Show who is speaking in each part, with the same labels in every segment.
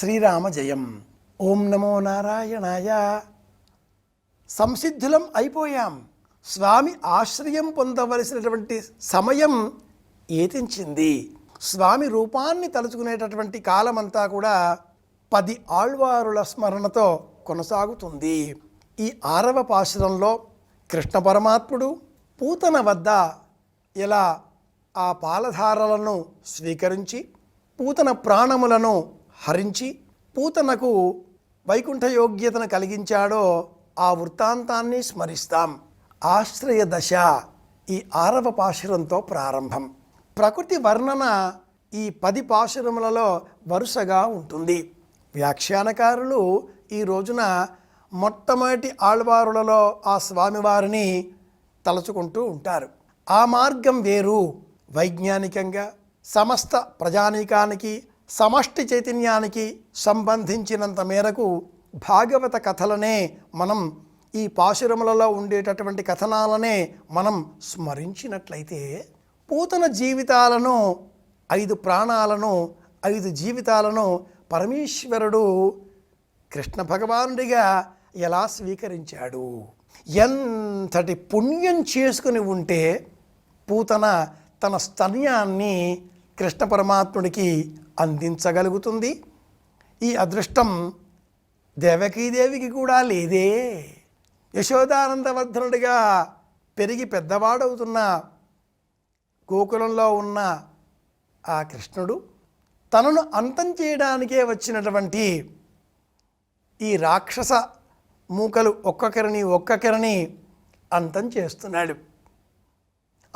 Speaker 1: శ్రీరామ జయం. ఓం నమో నారాయణాయ. సంసిద్ధులం అయిపోయాం. స్వామి ఆశ్రయం పొందవలసినటువంటి సమయం ఏతించింది. స్వామి రూపాన్ని తలుచుకునేటటువంటి కాలమంతా కూడా పది ఆళ్వారుల స్మరణతో కొనసాగుతుంది. ఈ ఆరవ పాశురంలో కృష్ణ పరమాత్ముడు పూతన వద్ద ఎలా ఆ పాలధారలను స్వీకరించి పూతన ప్రాణములను హరించి పూతనకు వైకుంఠ యోగ్యతను కలిగించాడో ఆ వృత్తాంతాన్ని స్మరిస్తాం. ఆశ్రయ దశ ఈ ఆరవ పాశురంతో ప్రారంభం. ప్రకృతి వర్ణన ఈ పది పాశురములలో వరుసగా ఉంటుంది. వ్యాఖ్యానకారులు ఈ రోజున మొట్టమొదటి ఆళ్వారులలో ఆ స్వామివారిని తలుచుకుంటూ ఉంటారు. ఆ మార్గం వేరు. వైజ్ఞానికంగా సమస్త ప్రజానీకానికి సమష్టి చైతన్యానికి సంబంధించినంత మేరకు భాగవత కథలనే మనం ఈ పాశురములలో ఉండేటటువంటి కథనాలనే మనం స్మరించినట్లయితే పూతన జీవితాలను ఐదు ప్రాణాలను ఐదు జీవితాలను పరమేశ్వరుడు కృష్ణ భగవానుడిగా ఎలా స్వీకరించాడు? ఎంతటి పుణ్యం చేసుకుని ఉంటే పూతన తన స్తన్యాన్ని కృష్ణ పరమాత్ముడికి అందించగలుగుతుంది. ఈ అదృష్టం దేవకీదేవికి కూడా లేదే. యశోదానందవర్ధనుడిగా పెరిగి పెద్దవాడవుతున్న గోకులంలో ఉన్న ఆ కృష్ణుడు తనను అంతం చేయడానికే వచ్చినటువంటి ఈ రాక్షస మూకలు ఒక్కొక్కరిని ఒక్కొక్కరిని అంతం చేస్తున్నాడు.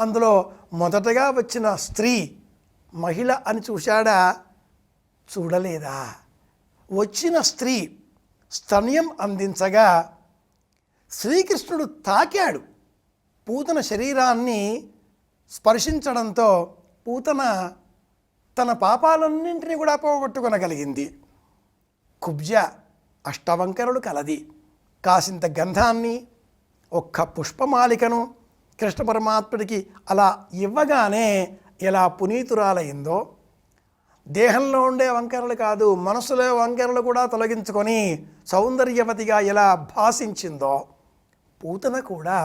Speaker 1: అందులో మొదటగా వచ్చిన స్త్రీ మహిళ అని చూశాడా? చూడలేదా? వచ్చిన స్త్రీ స్తన్యం అందించగా శ్రీకృష్ణుడు తాకాడు. పూతన శరీరాన్ని స్పర్శించడంతో పూతన తన పాపాలన్నింటినీ కూడా పోగొట్టుకొనగలిగింది. కుబ్జ అష్టవంకరుడు కలది. కాసింత గంధాన్ని ఒక్క పుష్పమాలికను కృష్ణ పరమాత్ముడికి అలా ఇవ్వగానే ఎలా పునీతురాలయ్యిందో దేహంలో ఉండే వంకరలు కాదు మనసులో వంకరలు కూడా తొలగించుకొని సౌందర్యవతిగా ఎలా భాషించిందో పూతన కూడా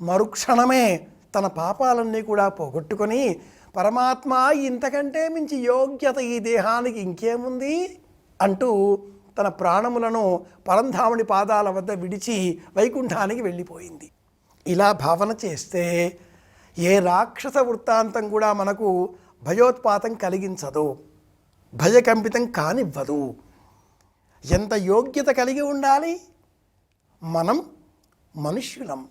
Speaker 1: మరుక్షణమే తన పాపాలన్నీ కూడా పోగొట్టుకొని పరమాత్మ ఇంతకంటే మించి యోగ్యత ఈ దేహానికి ఇంకేముంది? అంటూ తన ప్రాణములను పరంధాముని పాదాల వద్ద విడిచి వైకుంఠానికి వెళ్ళిపోయింది. ఇలా భావన చేస్తే ఏ రాక్షస వృత్తాంతం కూడా మనకు భయోత్పాతం కలిగించదు భయకంపితం కానివ్వదు. ఎంత యోగ్యత కలిగి ఉండాలి? మనం మనుష్యులం.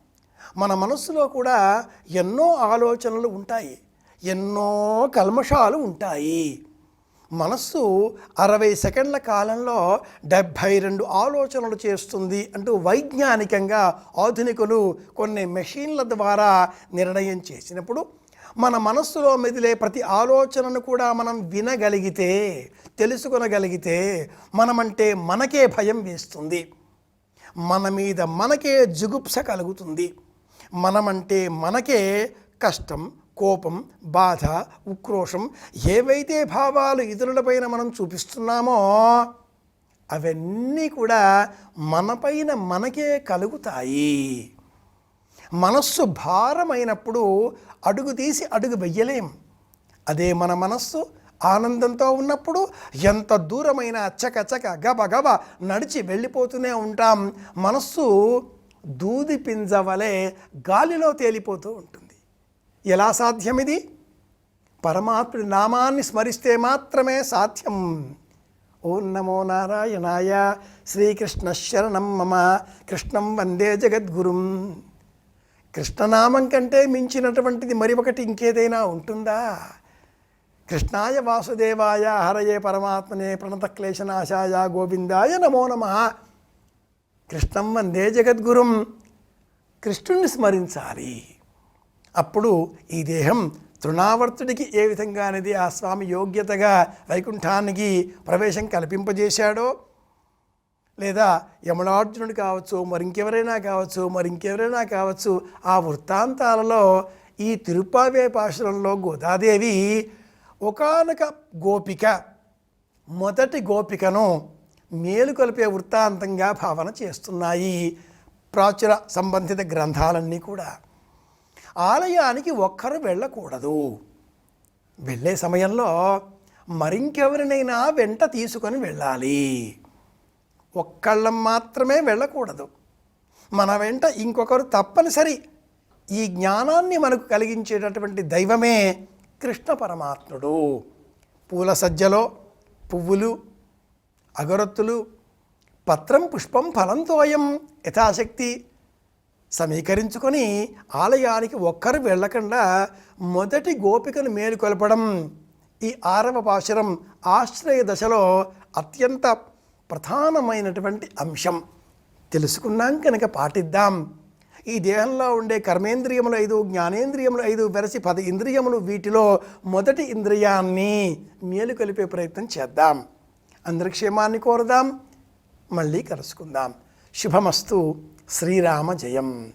Speaker 1: మన మనస్సులో కూడా ఎన్నో ఆలోచనలు ఉంటాయి ఎన్నో కల్మషాలు ఉంటాయి. మనస్సు అరవై సెకండ్ల కాలంలో డెబ్భై రెండు ఆలోచనలు చేస్తుంది అంటూ వైజ్ఞానికంగా ఆధునికులు కొన్ని మెషిన్ల ద్వారా నిర్ణయం చేసినప్పుడు మన మనస్సులో మెదిలే ప్రతి ఆలోచనను కూడా మనం వినగలిగితే తెలుసుకొనగలిగితే మనమంటే మనకే భయం వేస్తుంది. మన మీద మనకే జుగుప్స కలుగుతుంది. మనమంటే మనకే కష్టం కోపం బాధ ఉక్రోషం ఏవైతే భావాలు ఇతరులపైన మనం చూపిస్తున్నామో అవన్నీ కూడా మనపైన మనకే కలుగుతాయి. మనస్సు భారమైనప్పుడు అడుగు తీసి అడుగు వెయ్యలేం. అదే మన మనస్సు ఆనందంతో ఉన్నప్పుడు ఎంత దూరమైన చకచక గబగబ గబ గబ నడిచి వెళ్ళిపోతూనే ఉంటాం. మనస్సు దూది పింజవలే గాలిలో తేలిపోతూ ఉంటుంది. ఎలా సాధ్యం ఇది పరమాత్ముడి నామాన్ని స్మరిస్తే మాత్రమే సాధ్యం. ఓం నమో నారాయణాయ. శ్రీకృష్ణ శరణం మమ. కృష్ణం వందే జగద్గురుం. కృష్ణనామం కంటే మించినటువంటిది మరి ఒకటి ఇంకేదైనా ఉంటుందా? కృష్ణాయ వాసుదేవాయ. హరయే పరమాత్మనే. ప్రణత క్లేశనాశాయ. గోవిందాయ నమో నమ. కృష్ణం వందే జగద్గురుం. కృష్ణుణ్ణి స్మరించాలి. అప్పుడు ఈ దేహం తృణావర్తుడికి ఏ విధంగా అనేది ఆ స్వామి యోగ్యతగా వైకుంఠానికి ప్రవేశం కల్పింపజేశాడో? లేదా యమలార్జునుడు కావచ్చు మరి ఇంకెవరైనా కావచ్చు మరి ఇంకెవరైనా కావచ్చు ఆ వృత్తాంతాలలో ఈ తిరుపావే పాశురంలో గోదాదేవి ఒకానొక గోపిక మొదటి గోపికను మేలుకొలిపే వృత్తాంతంగా భావన చేస్తున్నాయి. ప్రాచుర సంబంధిత గ్రంథాలన్నీ కూడా. ఆలయానికి ఒక్కరు వెళ్ళకూడదు. వెళ్ళే సమయంలో మరింకెవరినైనా వెంట తీసుకొని వెళ్ళాలి. ఒక్కళ్ళం మాత్రమే వెళ్ళకూడదు. మన వెంట ఇంకొకరు తప్పనిసరి ఈ జ్ఞానాన్ని మనకు కలిగించేటటువంటి దైవమే కృష్ణ పరమాత్ముడు. పూల సజ్జలో పువ్వులు అగరొత్తులు పత్రం పుష్పం ఫలంతోయం యథాశక్తి సమీకరించుకొని ఆలయానికి ఒక్కరు వెళ్ళకుండా మొదటి గోపికను మేలుకొల్పడం ఈ ఆరవ పాశురం ఆశ్రయ దశలో అత్యంత ప్రధానమైనటువంటి అంశం. తెలుసుకున్నాం కనుక పాటిద్దాం. ఈ దేహంలో ఉండే కర్మేంద్రియములు ఐదు జ్ఞానేంద్రియములు ఐదు వెరసి పది ఇంద్రియములు వీటిలో మొదటి ఇంద్రియాన్ని మేలుకొలిపే ప్రయత్నం చేద్దాం. అందరి క్షేమాన్ని కోరదాం. మళ్ళీ కలుసుకుందాం. శుభమస్తు. శ్రీరామ జయం.